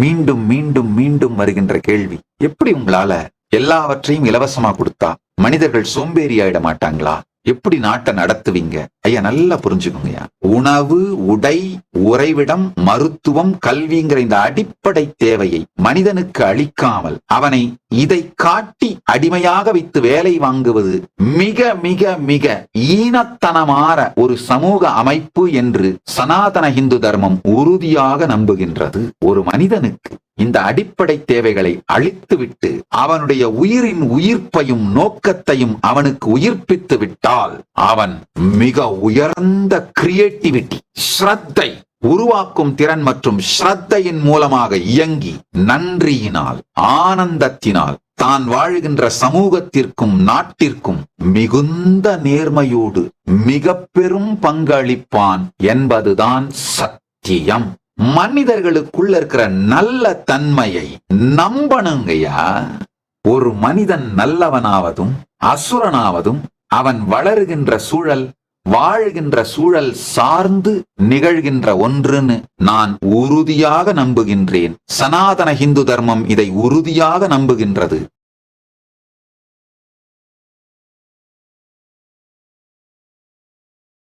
மீண்டும் மீண்டும் மீண்டும் வருகின்ற கேள்வி. எப்படி உங்களால எல்லாவற்றையும் இலவசமா கொடுத்தா மனிதர்கள் சோம்பேறி ஆயிட மாட்டாங்களா? எப்படி நாட்டை நடத்துவீங்க? ஐயா நல்லா புரிஞ்சுக்கோங்கய்யா. உணவு உடை உறைவிடம் மருத்துவம் கல்விங்கிற இந்த அடிப்படை தேவையை மனிதனுக்கு அளிக்காமல் அவனை இதை காட்டி அடிமையாக வைத்து வேலை வாங்குவது மிக மிக மிக ஈனத்தனமான ஒரு சமூக அமைப்பு என்று சனாதன இந்து தர்மம் உறுதியாக நம்புகின்றது. ஒரு மனிதனுக்கு இந்த அடிப்படை தேவைகளை அழித்துவிட்டு அவனுடைய உயிரின் உயிர்ப்பையும் நோக்கத்தையும் அவனுக்கு உயிர்ப்பித்து விட்டால் அவன் மிக உயர்ந்த கிரியேட்டிவிட்டி ஸ்ரத்தை உருவாக்கும் திறன் மற்றும் ஸ்ரத்தையின் மூலமாக இயங்கி நன்றியினால் ஆனந்தத்தினால் தான் வாழுகின்ற சமூகத்திற்கும் நாட்டிற்கும் மிகுந்த நேர்மையோடு மிக பெரும் பங்களிப்பான் என்பதுதான் சத்தியம். மனிதர்களுக்குள்ள இருக்கிற நல்ல தன்மையை நம்பணுங்கய்யா. ஒரு மனிதன் நல்லவனாவதும் அசுரனாவதும் அவன் வளருகின்ற சூழல் வாழுகின்ற சூழல் சார்ந்து நிகழ்கின்ற ஒன்றுன்னு நான் உறுதியாக நம்புகின்றேன். சனாதன இந்து தர்மம் இதை உறுதியாக நம்புகின்றது.